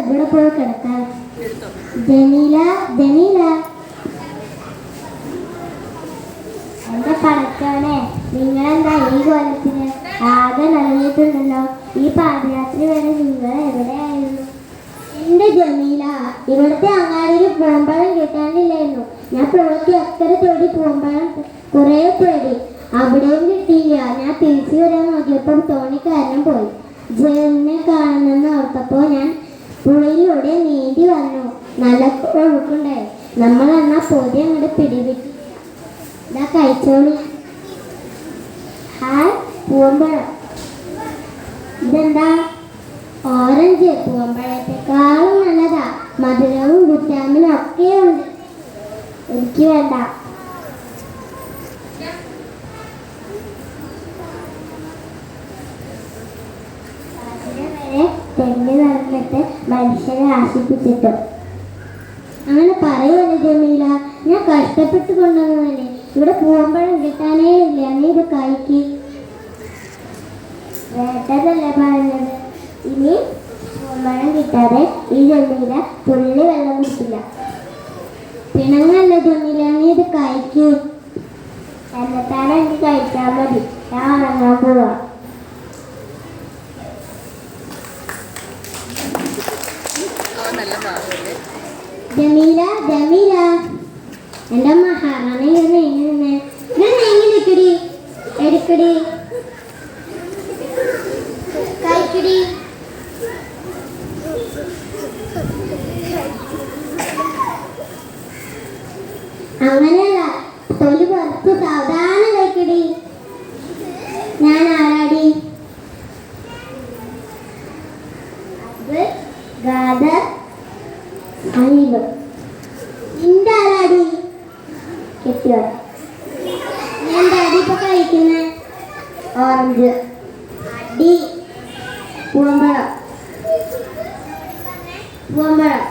എവിടെ പോയി കിടക്കാൻ? ജനീല ജനീല എന്റെ പടച്ചവനെ നിങ്ങളെന്താ ഈ കൊല്ലത്തിന് ആകെ നൽകിയിട്ടുണ്ടല്ലോ ഈ പാദയാത്ര വരെ നിങ്ങൾ എവിടെയായിരുന്നു? എന്റെ ജമീല ഇവിടുത്തെ അങ്ങാടിയിൽ പൂമ്പഴം കിട്ടാനില്ലായിരുന്നു. ഞാൻ പുറത്ത് എത്ര തേടി പൂമ്പഴം കുറേ തേടി. അവിടെയും കിട്ടിയില്ല. ഞാൻ തിരിച്ചു വരാൻ നോക്കിയപ്പോൾ തോണിക്കാരനും പോയി. ജെന്നെ കാണുന്നെന്ന് ഓർത്തപ്പോൾ ഞാൻ പുഴയിലൂടെ നീന്തി വന്നു. നല്ല ഒഴുക്കുണ്ടായി. നമ്മൾ എന്ന പൊതി അങ്ങോട്ട് പിടിവിട്ടു. ഇതാ കഴിച്ചോളി ഹായ് പൂവമ്പഴം ഇതെന്താ? ഓറഞ്ച്. പൂവമ്പഴത്തെക്കാളും നല്ലതാ. മധുരവും വിറ്റാമിനും ഒക്കെ ഉണ്ട് എനിക്ക് വേണ്ട. തെങ്ങ് മനുഷ്യരെ ആശിപ്പിച്ചിട്ടു അങ്ങനെ പറയല്ലേ ജമീല. ഞാൻ കഷ്ടപ്പെട്ട് കൊണ്ടുവന്നതല്ലേ? ഇവിടെ പോകുമ്പോഴും കിട്ടാനേ ഇല്ല. നീ ഇത് കഴിക്ക്. വേണ്ടതല്ലേ പറഞ്ഞത്. ഇനി പൂവമ്പഴം കിട്ടാതെ ഈ ജമീല തുള്ളി വെള്ളം കുടിക്കില്ല. പിണങ്ങല്ല ജമീല? നീ ഇത് കഴിക്കൂ. എന്നിട്ടാണ് എനിക്ക് കഴിച്ചാൽ മതി. ഞാൻ ഉറങ്ങാൻ പോവാ. നല്ല ജമീല ജമീല. തൊലി ഞാൻ ആരാടി? ഗാദർ അനിവ് നിന്റെ ആരാടി കെട്ടിയോ? ഞാൻ ഡാഡി ഇപ്പൊ കഴിക്കുന്ന ഓറഞ്ച് അടി. പൂമ്പഴം പൂമ്പഴം